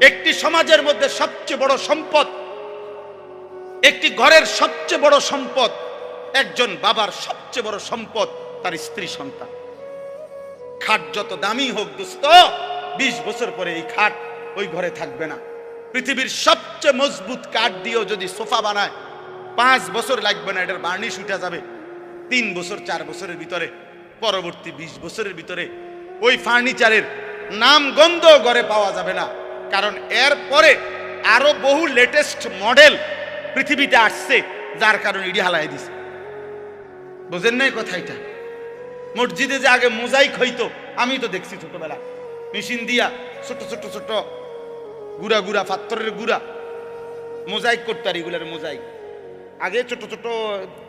একটি সমাজের মধ্যে সবচেয়ে বড় সম্পদ, একটি ঘরের সবচেয়ে বড় সম্পদ, একজন বাবার সবচেয়ে বড় সম্পদ তার স্ত্রী সন্তান। খাট যত দামি হোক দোস্ত, বিশ বছর পরে এই খাট ওই ঘরে থাকবে না। পৃথিবীর সবচেয়ে মজবুত কাঠ দিয়েও যদি সোফা বানায়, পাঁচ বছর লাগবে না, এটার বার্নিশ উঠে যাবে। তিন বছর, চার বছরের ভিতরে, পরবর্তী বিশ বছরের ভিতরে ওই ফার্নিচারের নাম গন্ধ ঘরে পাওয়া যাবে না। কারণ এর পরে আরও বহু লেটেস্ট মডেল পৃথিবীতে আসছে, যার কারণে ইডি হালাই দিছে। বোঝেন নাই কথা এটা? মসজিদে যে আগে মোজাইক হইতো, আমি তো দেখছি ছোটবেলা মেশিন দিয়া ছোট ছোট ছোট গুড়া গুড়া, পাথরের গুড়া। মোজাইক করতো আর এগুলার মোজাইক। আগে ছোট ছোট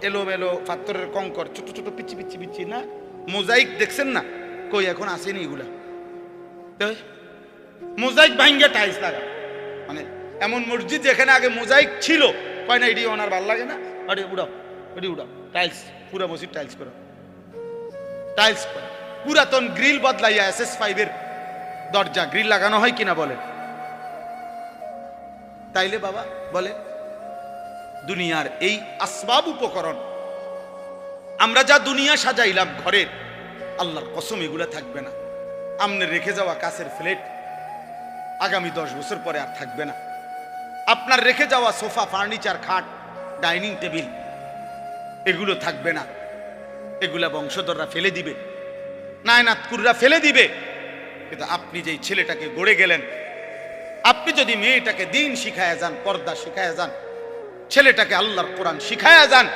এলো মেলো পাথরের কঙ্কর, ছোট ছোট পিচি পিচি পিচি না? মোজাইক দেখছেন না? কই, এখন আসেনি এগুলা। মোজাইক ভাঙ্গে টাইলস লাগা। মানে এমন মসজিদ যেখানে আগে মোজাইক ছিল, কয় না, এটি ওনার ভালো লাগে না? আরে উড়াও, এটি উড়াও, টাইলস, পুরো মসজিদ টাইলস করো। টাইলস পুরাতন গ্রিল বদলাইয়া এস এস ফাইভের দরজা, গ্রিল লাগানো হয় কিনা বলে তাইলে বাবা, বলে, দুনিয়ার এই আসবাব উপকরণ, আমরা যা দুনিয়া সাজাইলাম ঘরের, আল্লাহর কসম এগুলা থাকবে না। আমনে রেখে যাওয়া কাছের ফ্লেট আগামী দশ বছর পরে আর থাকবে না। আপনার রেখে যাওয়া সোফা, ফার্নিচার, খাট, ডাইনিং টেবিল, এগুলো থাকবে না। এগুলা বংশধররা ফেলে দিবে। নায়নাতকুররা ফেলে দিবে। কিন্তু আপনি যেই ছেলেটাকে গড়ে গেলেন, আপনি যদি মেয়েটাকে দিন শিখায়া যান, পর্দা শিখায়া যান, ছেলেটাকে আল্লাহর কোরআন শিখায়া যান,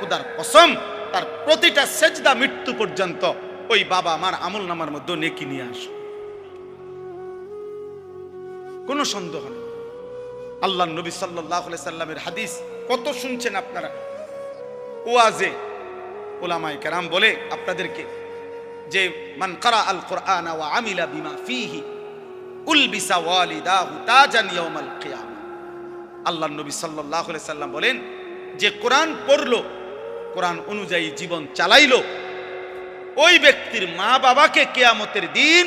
খুদার কসম, তার প্রতিটা সেজদা মৃত্যু পর্যন্ত ওই বাবা আমার আমল নামার মধ্যে নেকি নিয়ে আস কোনো সন্দেহ নেই। আল্লাহ নবী সাল্লাহ সাল্লামের হাদিস কত শুনছেন আপনারা? ওয়াজে ওলামাই কেরাম বলে আপনাদেরকে যে, মান কারা আল কোরআন ওয়া আমিলা বিমা ফিহি উলবিসা ওয়ালিদাহু তাজান ইয়াউমাল কিয়ামা। আল্লাহ নবী সাল্লাল্লাহু সাল্লাম বলেন, যে কোরআন পড়ল, কোরআন অনুযায়ী জীবন চালাইলো, ওই ব্যক্তির মা বাবাকে কেয়ামতের দিন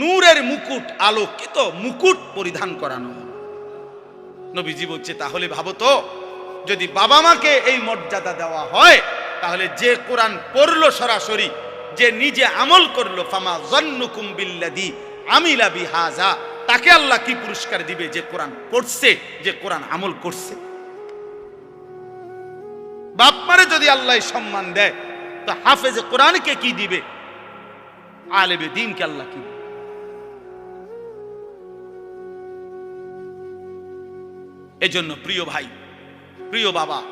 নূরের মুকুট আলোকিত মুকুট পরিধান করানো। নবীজি বলছে, তাহলে ভাবো তো, যদি বাবা মাকে এই মর্যাদা দেওয়া হয়, তাহলে যে কোরআন পড়ল সরাসরি, যে নিজে আমল করল, ফামা জন্নুকুম বিল্লাদি আমিলা বিহাজা তাকে আল্লাহ কি পুরস্কার দিবে যে কোরআন পড়ছে, যে কোরআন আমল করছে? বাপমারে যদি আল্লাহ সম্মান দেয়, তো হাফেজে কোরআনকে কি দিবে? আলেবে দিনকে আল্লাহ কি এজন্য প্রিয় ভাই, প্রিয় বাবা,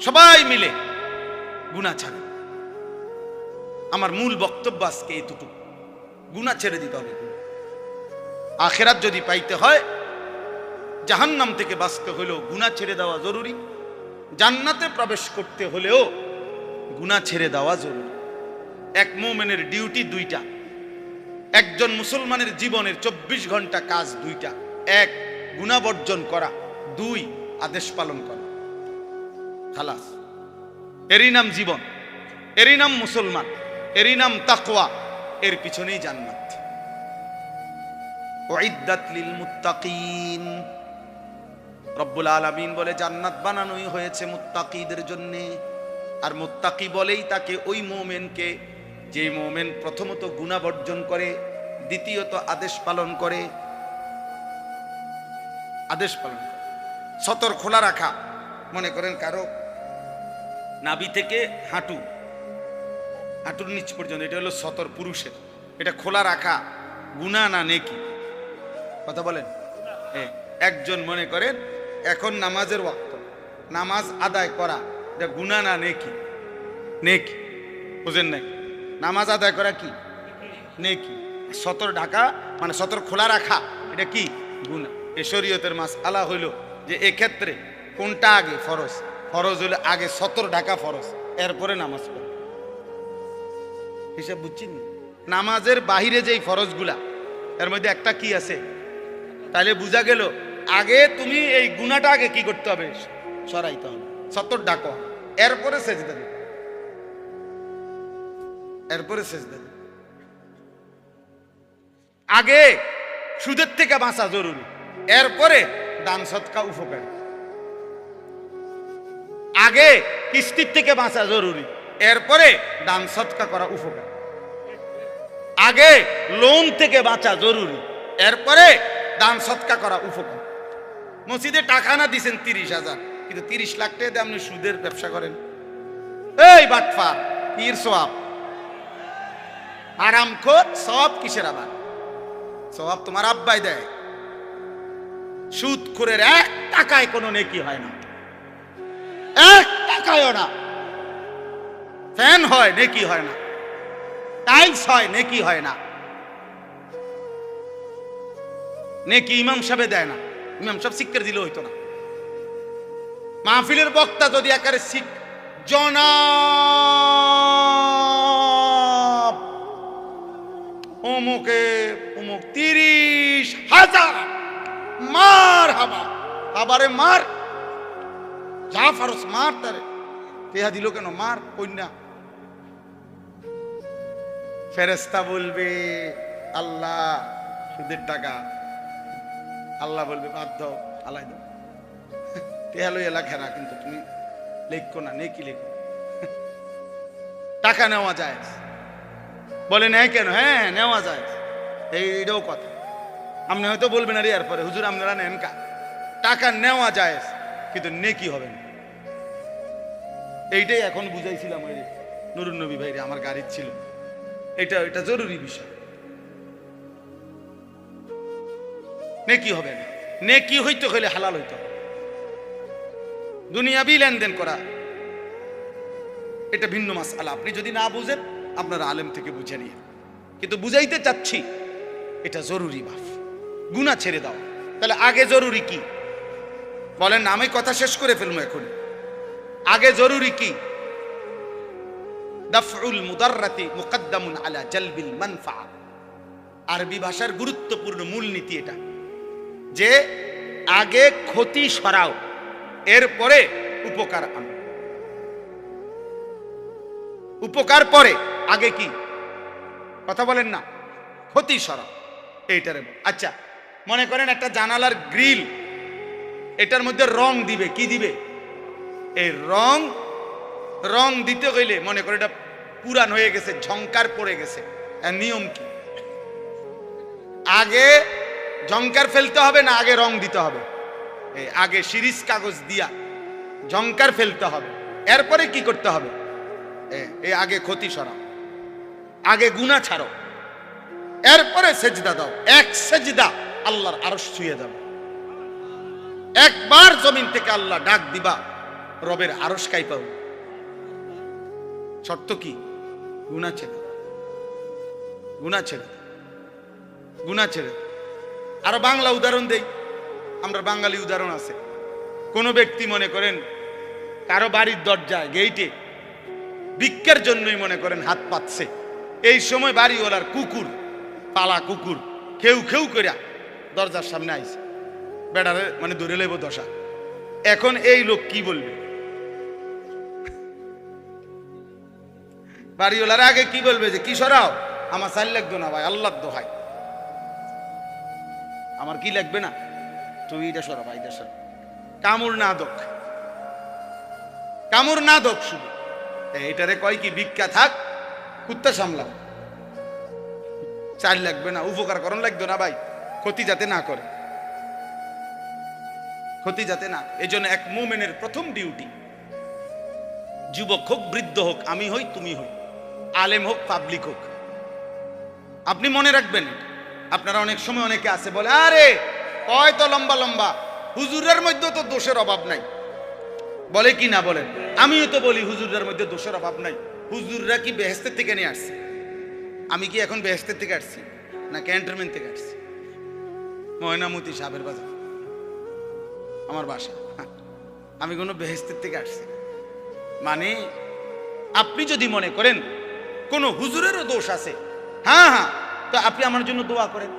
সবাই মিলে গুণা ছাড়ে আমার মূল বক্তব্য আজকে এতটুকু। গুণা ছেড়ে দিতে হবে। আখেরাত যদি পাইতে হয়, জাহান্নাম থেকে বাঁচতে হলেও গুণা ছেড়ে দেওয়া জরুরি। জান্নাতে প্রবেশ করতে হলেও গুণা ছেড়ে দেওয়া জরুরি। এক মোমেনের ডিউটি দুইটা, একজন মুসলমানের জীবনের চব্বিশ ঘণ্টা কাজ দুইটা, এক গুণা বর্জন করা। দুই, আদেশ পালন করা। খালাস। এরই নাম জীবন, এরই নাম মুসলমান, এরই নাম তাকওয়া, এর পিছনেই জান্নাত। লিল মুত্তাকিন রব্বুল আলামিন বলে, জান্নাত বানানোই হয়েছে মুত্তাকিদের জন্য। আর মুত্তাকি বলেই তাকে ওই মোমেনকে, যে মোমেন প্রথমত গুণা বর্জন করে, দ্বিতীয়ত আদেশ পালন করে। আদেশ পালন করে। সতর খোলা রাখা। মনে করেন কারও নাভি থেকে হাঁটু, হাঁটুর নিচ পর্যন্ত, এটা হলো সতর পুরুষের। এটা খোলা রাখা, গুণা না নেকি? কথা বলেন? একজন মনে করেন, এখন নামাজের ওয়াক্ত, নামাজ আদায় করা, এটা গুণা না নেকি? নেকি? বুঝেন নাই? নামাজ আদায় করা কি? নেকি? সতর ঢাকা মানে সতর খোলা রাখা, এটা কি? গুণা। এ শরীয়তের মাস আলা হইল যে এক্ষেত্রে কোনটা আগে ফরজ? ফরজ হলে আগে সতর ঢাকা ফরজ, এরপরে নামাজ পড়ে। হিসাব বুঝছেন? নামাজের বাহিরে যেই ফরজগুলা, এর মধ্যে একটা কি আছে? তাহলে বোঝা গেল, আগে তুমি এই গুণাটা আগে কি করতে হবে? সরাইতে হবে, সতর ডাকো এরপরে সেজদা দিবে এরপরে সেজদা দিবে আগে সুদের থেকে বাঁচা জরুরি। এরপরে দান সৎকা উপকারী। আগে কিস্তির থেকে বাঁচা জরুরি, এরপরে দান সৎকা করা উপকার। আগে লোন থেকে বাঁচা জরুরি, এরপরে দান সৎকা করা উপকার। মসজিদে টাকা না দিচ্ছেন তিরিশ হাজার, কিন্তু তিরিশ লাখ টাকা আপনি সুদের ব্যবসা করেন। এই বাটফা, পীর সোয়াব। আরাম খোদ সব কিসের আবার? সব তোমার আব্বাই দেয়। সুদ করে এক টাকায় কোনো নেকি হয় না। এক টাকায়ও না। ফ্যান হয়, নেকি হয় না। টাইলস হয়, নেকি হয় না। নেকি ইমাম সাহেবে দেয় না। ইমাম সাহেব শিক্ষার দিলে হইতো না। মাহফিলের বক্তা যদি একারে শিখ জনাব, অমুকে অমুক তিরিশ হাজার মার হাবা। হাবারে মার। যা ফারস মার তারে। তেহা দিল কেন? মার কন্যা ফেরেস্তা বলবে, আল্লাহ, সুদের টাকা। আল্লাহ বলবে, বাদ দাও আল্লাহ দাও। তেহা লই এলা ঘেরা কিন্তু তুমি লেখো না, নেকি লেখো। টাকা নেওয়া যায় বলে, নেয় কেন? হ্যাঁ নেওয়া যায়। এইটাও কথা। আপনি হয়তো বলবেন আরে এরপরে, হুজুর আপনারা নেন টাকা নেওয়া যায়, কিন্তু নেকি হবে না। এইটাই এখন বুঝাইছিলাম ওই নুরুন নবী ভাইরে, আমার গাড়ির ছিল। এটা এটা জরুরি বিষয়। নেকি হবে না। নেকি হইতে হইলে হালাল হইতে দুনিয়াবি লেনদেন করা, এটা ভিন্ন মাস আলা আপনি যদি না বুঝেন, আপনারা আলেম থেকে বুঝে নিয়ে কিন্তু বুঝাইতে চাচ্ছি, এটা জরুরি বাফ গুণা ছেড়ে দাও। তাহলে আগে জরুরি কি? বলেন আমি কথা শেষ করে ফেলব এখন। আগে জরুরি কি? দাফউল মুদাররাতি মুকদ্দামুন আলা জালবিল মানফা। আরবি ভাষার গুরুত্বপূর্ণ মূলনীতি এটা। যে আগে ক্ষতি সরাও, এরপরে উপকার আনো। উপকার পরে, আগে কি? কথা বলেন না, ক্ষতি সরাও। এইটারে আচ্ছা মনে করেন একটা জানালার গ্রিল, এটার মধ্যে রং দিবে, কি দিবে? এই রং রং দিতে গেলে মনে করে এটা পুরান হয়ে গেছে, ঝংকার পড়ে গেছে। নিয়ম কি? আগে ঝংকার ফেলতে হবে না আগে রং দিতে হবে? আগে সিরিজ কাগজ দিয়া ঝংকার ফেলতে হবে। এরপরে কি করতে হবে? এ- আগে ক্ষতি সরাও। আগে গুণা ছাড়ো। এরপরে সেজদা দাও। এক সেজদা। আল্লাহর আরশ ছুঁয়ে যাবে। একবার জমিন থেকে আল্লাহ ডাক দিবা, রবের আরশ কাই পাও শর্ত কি? গুণা ছেড়ে গুণা ছেড়ে গুণা ছেড়ে। আরও বাংলা উদাহরণ দেই। আমরা বাঙালি উদাহরণ আছে। কোনো ব্যক্তি মনে করেন কারও বাড়ির দরজায় গেইটে ভিক্ষার জন্যই মনে করেন হাত পাচ্ছে এই সময় বাড়িওয়ালার কুকুর, পালা কুকুর খেউ খেউ করিয়া দরজার সামনে আইছে। বেড়ারে মানে ধরে লেব দশা। এখন এই লোক কি বলবে? বাড়িওয়ালার আগে কি বলবে যে, কি সরাও? আমার চাল লাগতো না ভাই আল্লাহ দোহাই আমার কি লাগবে না? তুই এটা সরা ভাই সরা কামড় না দোক। কামড় না দোক শুধু। এটারে কয় কি, ভিক্ষা থাক, কুত্তা সামলাও। চাল লাগবে না, উপকার করণ লাগতো না ভাই। ক্ষতি যাতে না করে। ক্ষতি যাতে না এই জন্য এক মোমেনের প্রথম ডিউটি যুবক হোক, বৃদ্ধ হোক, আমি হই, তুমি হই, আলেম হোক পাবলিক হোক। আপনি মনে রাখবেন, আপনারা অনেক সময় অনেকে আছে, বলে, আরে, কয় তো লম্বা লম্বা, হুজুরের মধ্যে তো দোষের অভাব নাই। বলে কি না বলেন? আমিও তো বলি হুজুরের মধ্যে দোষের অভাব নাই। হুজুররা কি বেহেস্তের থেকে নিয়ে আসছে? আমি কি এখন বেহেস্তের থেকে আসছি? না ক্যান্টনমেন্ট থেকে আসছি? ময়নামতি সাহেবের বাজার। আমার বাসা। আমি কোনো বেহেস্তের থেকে আসছি মানে আপনি যদি মনে করেন কোনো হুজুরেরও দোষ আছে হ্যাঁ হ্যাঁ তো আপনি আমার জন্য দোয়া করেন।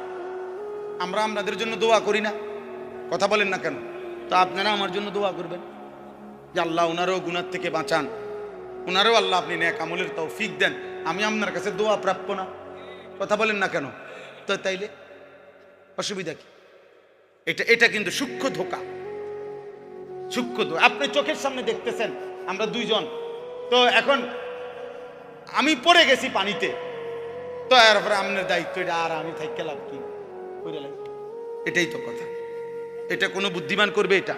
আমরা আপনাদের জন্য দোয়া করি না। কথা বলেন না কেন? তো আপনারা আমার জন্য দোয়া করবেন। যে আল্লাহ ওনারও গুনার থেকে বাঁচান। ওনারও আল্লাহ আপনি ন্যাক আমলের তৌফিক দেন। আমি আপনার কাছে দোয়া প্রাপ্য না। কথা বলেন না কেন? তো তাইলে অসুবিধা কি? এটা এটা কিন্তু সূক্ষ্ম ধোকা। সূক্ষ্ম ধোকা। আপনি চোখের সামনে দেখতেছেন, আমরা দুইজন। তো এখন আমি পড়ে গেছি পানিতে। তো এরপরে আপনার দায়িত্ব, এটা আর আমি থাকি লাভ কি? এটাই তো কথা। এটা কোনো বুদ্ধিমান করবে এটা।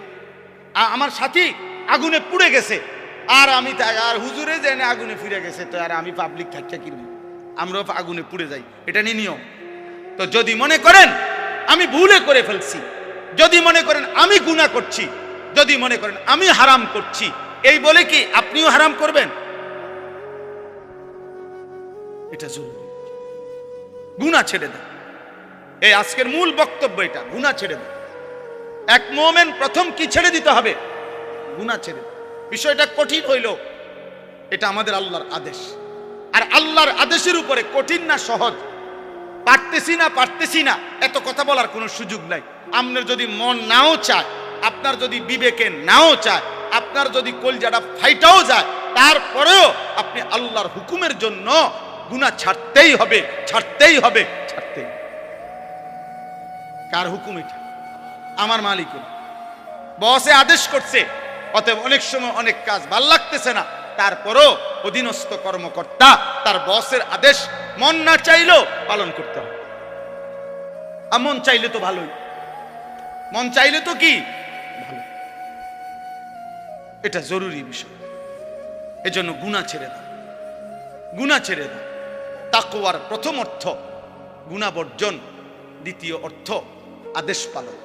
আমার সাথী আগুনে পুড়ে গেছে। আর আমি তাই আর হুজুরে জেনে আগুনে ফিরে গেছে, তো আর আমি পাবলিক থাকিয়া কিনবো। আমরাও আগুনে পুড়ে যাই। এটা নিয়ে নিয়ম। তো যদি মনে করেন আমি ভুলে করে ফেলছি। যদি মনে করেন আমি গুনাহ করছি, যদি মনে করেন আমি হারাম করছি, এই বলে কি আপনিও হারাম করবেন? এটা জরুরি। গুনাহ ছেড়ে দেন এই আজকের মূল বক্তব্য এটা, গুনাহ ছেড়ে দেন এক মোমেন প্রথম কি ছেড়ে দিতে হবে? গুনাহ ছেড়ে বিষয়টা কঠিন হইল। এটা আমাদের আল্লাহর আদেশ। আর আল্লাহর আদেশের উপরে কঠিন না সহজ। পারতেছি না পারতেছি না। এত কথা বলার কোনো সুযোগ নাই। আপনার যদি মন নাও চায়, আপনার যদি বিবেকে নাও চায়, আপনার যদি কলজাটা ফাইটাও যায়, তারপরেও আপনি আল্লাহর হুকুমের জন্য গুনাহ ছাড়তেই হবে ছাড়তেই হবে, ছাড়তেই কার হুকুম এটা? আমার মালিক বসে আদেশ করছে, অতএব অনেক সময় অনেক কাজ ভালো লাগতেছে না। তারপরও অধীনস্থ কর্মকর্তা তার বসের আদেশ মন না চাইলেও পালন করতে হবে আর মন চাইলে তো ভালোই। মন চাইলে তো কি? ভালো। এটা জরুরি বিষয়। এজন্য গুণা ছেড়ে দাও। গুণা ছেড়ে দাও। তাকোয়ার প্রথম অর্থ গুণা বর্জন দ্বিতীয় অর্থ আদেশ পালন।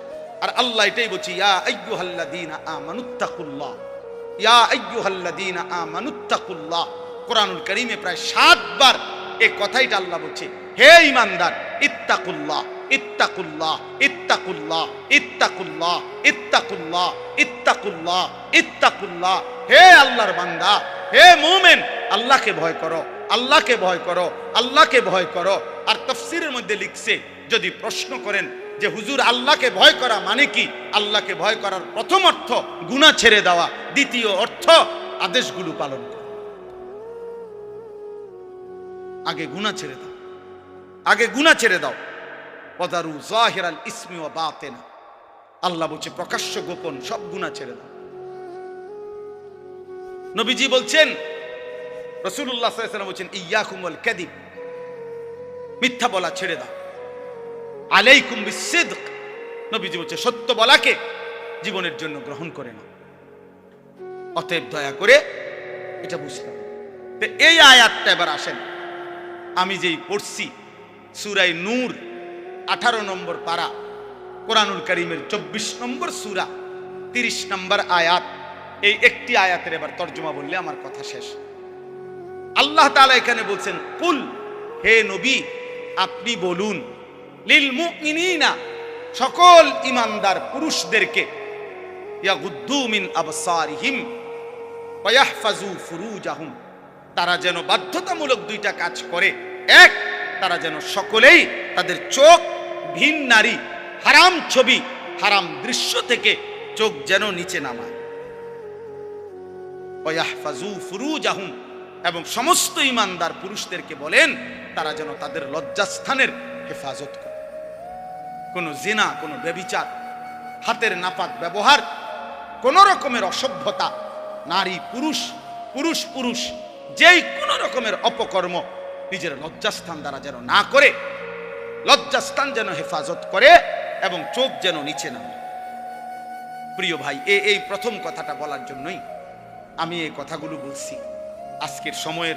আর আল্লাহ এটাই বলছি, ইয়া আইয়ুহাল্লাযীনা আমানুত্তাকুল্লাহ ইয়া প্রায় সাতবার কথাইটা আল্লাহ হে ইত্তাকুল্লাহ হে হে আল্লাহকে ভয় করো, আল্লাহকে ভয় করো, আল্লাহকে ভয় করো। আর তফসিরের মধ্যে লিখছে, যদি প্রশ্ন করেন যে হুজুর আল্লাহকে ভয় করা মানে কি? আল্লাহকে ভয় করার প্রথম অর্থ গুনাহ ছেড়ে দেওয়া। দ্বিতীয় অর্থ আদেশগুলো পালন করা। আগে গুনাহ ছেড়ে দাও। আগে গুনাহ ছেড়ে দাও। পদারু জাহিরাল ইসমি ওয়া বাতিনা। আল্লাহ বলছে, প্রকাশ্য গোপন সব গুনাহ ছেড়ে দাও। নবীজি বলছেন রসুল্লাহ বলছেন ইয়াকুম ওয়াল কাদিব মিথ্যা বলা ছেড়ে দাও। আলাইকুম বিসিদক। নবীজি বলছে, সত্য বলাকে জীবনের জন্য গ্রহণ করে না। অতএব দয়া করে এটা বুঝতে হবে। তো এই আয়াতটা এবার আসেন। আমি যেই পড়ছি সুরাই নূর, আঠারো নম্বর পারা, কোরআনুল করিমের চব্বিশ নম্বর সুরা, তিরিশ নম্বর আয়াত, এই একটি আয়াতের এবার তর্জমা বললে আমার কথা শেষ। আল্লাহ তাআলা এখানে বলছেন, কুল, হে নবী, আপনি বলুন লিল মুমিনিনা, সকল ইমানদার পুরুষদেরকে, ইয়াগুদ্দু মিন আবসারিহিম ওয়া ফুরুজাহুম, তারা যেন বাধ্যতামূলক দুইটা কাজ করে, এক, তারা যেন সকলেই তাদের চোখ ভিন নারী, হারাম ছবি, হারাম দৃশ্য থেকে চোখ যেন নিচে নামায়। এবং সমস্ত ইমানদার পুরুষদেরকে বলেন, তারা যেন তাদের লজ্জাস্থানের হেফাজত করে। কোনো জিনা, কোনো ব্যবিচার হাতের নাপাক ব্যবহার, কোন রকমের অসভ্যতা, নারী, পুরুষ পুরুষ পুরুষ, যেই কোন রকমের অপকর্ম নিজের লজ্জাস্থান দ্বারা যেন না করে, লজ্জাস্থান যেন হেফাজত করে এবং চোখ যেন নিচে নামে। প্রিয় ভাই, এ, এই প্রথম কথাটা বলার জন্যই আমি এই কথাগুলো বলছি। আজকের সময়ের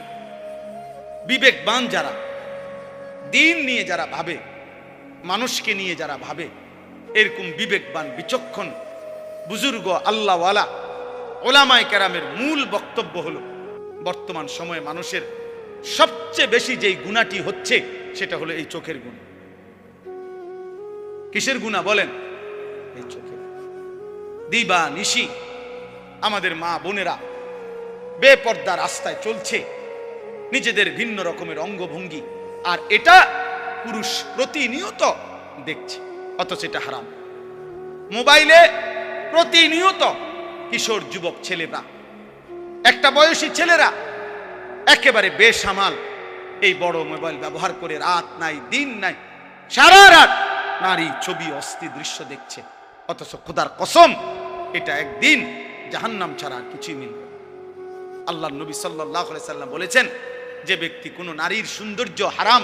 বিবেকবান যারা, দিন নিয়ে যারা ভাবে মানুষকে নিয়ে যারা ভাবে, এরকম বিবেকবান, বিচক্ষণ, বুজুর্গ, আল্লাহওয়ালা, ওলামায় কেরামের মূল বক্তব্য হলো, বর্তমান সময়ে মানুষের সবচেয়ে বেশি যেই গুণাটি হচ্ছে, সেটা হলো এই চোখের গুণ। কিসের গুণা বলেন? এই চোখের। দিবা নিশি আমাদের মা বোনেরা বেপর্দা রাস্তায় চলছে, নিজেদের ভিন্ন রকমের অঙ্গভঙ্গি, আর এটা পুরুষ প্রতিনিয়ত দেখছে, অথচ এটা হারাম মোবাইলে প্রতিনিয়ত কিশোর যুবক ছেলেরা, একটা বয়সী ছেলেরা একেবারে বেসামাল এই বড় মোবাইল ব্যবহার করে রাত নাই, দিন নাই, সারা রাত নারী ছবি, অস্থি দৃশ্য দেখছে, অথচ খোদার কসম, এটা একদিন জাহান্নাম ছাড়া আর কিছুই মিলবে। আল্লাহ নবী সাল্লাহ সাল্লাম বলেছেন, যে ব্যক্তি কোনো নারীর সৌন্দর্য হারাম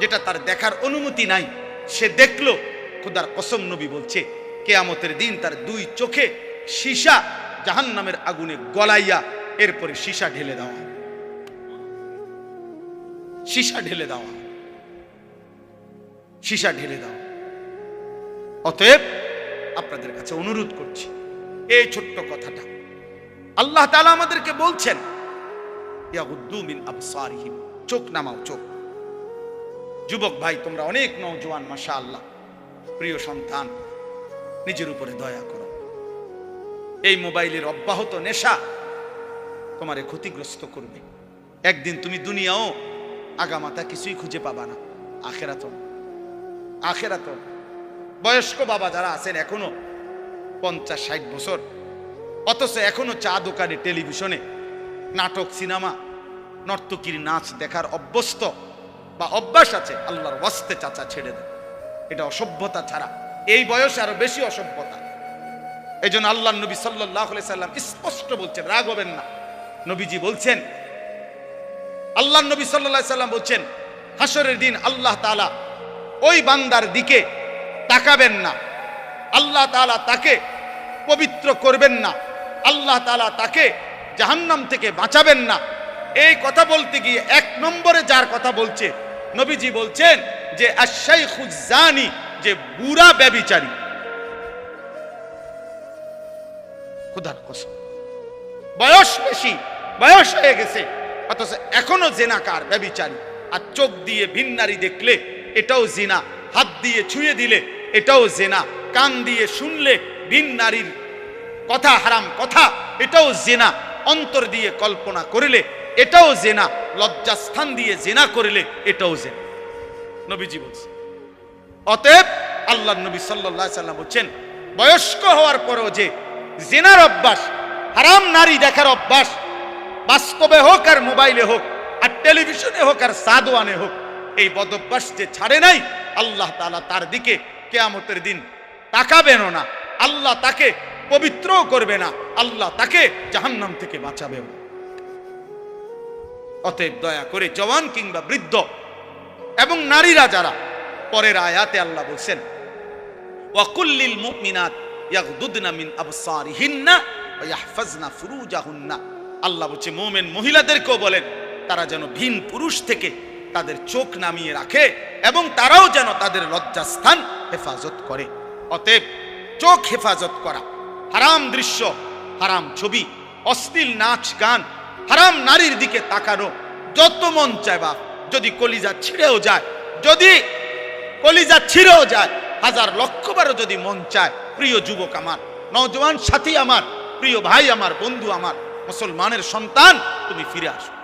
যেটা তার দেখার অনুমতি নাই সে দেখল, খোদার কসম নবী বলছে, কেয়ামতের দিন তার দুই চোখে সীসা জাহান্নামের আগুনে গলাইয়া এরপরে সীসা ঢেলে দেওয়া। সীসা ঢেলে দেওয়া। সীসা ঢেলে দেওয়া অতএব আপনাদের কাছে অনুরোধ করছি, এই ছোট্ট কথাটা আল্লাহ তালা আমাদেরকে বলছেন চোখ নামাও, চোখ যুবক ভাই, তোমরা অনেক নওজোয়ান মাশা আল্লাহ প্রিয় সন্তান, নিজের উপরে দয়া করো। এই মোবাইলের অব্যাহত নেশা তোমারে ক্ষতিগ্রস্ত করবে। একদিন তুমি দুনিয়াও আগামাতা কিছুই খুঁজে পাবা না। আখেরাত আখেরাত বয়স্ক বাবা যারা আছেন এখনও পঞ্চাশ, ষাট বছর, অথচ এখনও চা দোকানে টেলিভিশনে নাটক, সিনেমা, নর্তকীর নাচ দেখার অভ্যস্ত বা অভ্যাস আছে, আল্লাহর ওয়াস্তে চাচা ছেড়ে দেয় এটা অসভ্যতা ছাড়া। এই বয়সে আরও বেশি অসভ্যতা। এই জন্য আল্লাহ নবী সাল্লাহ সাল্লাম স্পষ্ট বলছেন, রাগ হবেন না। নবীজি বলছেন, আল্লাহ নবী সাল্লাহ সাল্লাম বলছেন হাসরের দিন আল্লাহ তালা ওই বান্দার দিকে তাকাবেন না। আল্লাহ তালা তাকে পবিত্র করবেন না। আল্লাহ তালা তাকে জাহান্নাম থেকে বাঁচাবেন না। এই কথা বলতে গিয়ে এক নম্বরে যার কথা বলছে। নবীজি বলছেন যে আশাই খুজানি যে বুড়া ব্যবিচারী খুদার কসম। বয়স বেশি, বয়স হয়ে গেছে, অথচ এখনও জেনাকার ব্যবিচারী আর চোখ দিয়ে ভিন্নারি দেখলে এটাও জিনা, হাত দিয়ে ছুঁয়ে দিলে এটাও জেনা, কান দিয়ে শুনলে ভিন নারীর কথা হারাম কথা, এটাও জেনা। অন্তর দিয়ে কল্পনা করিলে এটাও জেনা। লজ্জাস্থান দিয়ে জেনা করিলে এটাও জেনা। নবীজি বলছে, অতএব আল্লাহ নবী সাল্লাহ সাল্লাম বলছেন, বয়স্ক হওয়ার পরেও যে জেনার অভ্যাস, হারাম নারী দেখার অভ্যাস, বাস্তবে হোক আর মোবাইলে হোক, আর টেলিভিশনে হোক আর সাদওয়ানে হোক, এই বদভ্যাস যে ছাড়ে নাই, আল্লাহ তালা তার দিকে কেয়ামতের দিন তাকাবেনও না। আল্লাহ তাকে পবিত্রও করবে না। আল্লাহ তাকে জাহান্নাম থেকে বাঁচাবেও। অতএব দয়া করে জওয়ান কিংবা বৃদ্ধ এবং নারীরা যারা, পরের আয়াতে আল্লাহ বলছেন, ওয়াকুল্লিল মুমিনাত ইয়াগদুদনা মিন আবসারিহিন্না ওয়া ইয়াহফাজনা ফুরুজাহুন্না। আল্লাহ বলছে, মুমিন মহিলাদেরকেও বলেন, তারা যেন ভিন পুরুষ থেকে তাদের চোখ নামিয়ে রাখে এবং তারাও যেন তাদের লজ্জাস্থান হেফাজত করে। অতএব চোখ হেফাজত করা, হারাম দৃশ্য, হারাম ছবি, অশ্লীল নাচ গান হারাম নারীর দিকে তাকানো যত মন চায় বাপ, যদি কলিজা ছিঁড়েও যায়, যদি কলিজা ছিঁড়েও যায়, হাজার লক্ষবারও যদি মন চায়, প্রিয় যুবক আমার নজওয়ান সাথী আমার, প্রিয় ভাই আমার, বন্ধু আমার, মুসলমানের সন্তান, তুমি ফিরে আসো।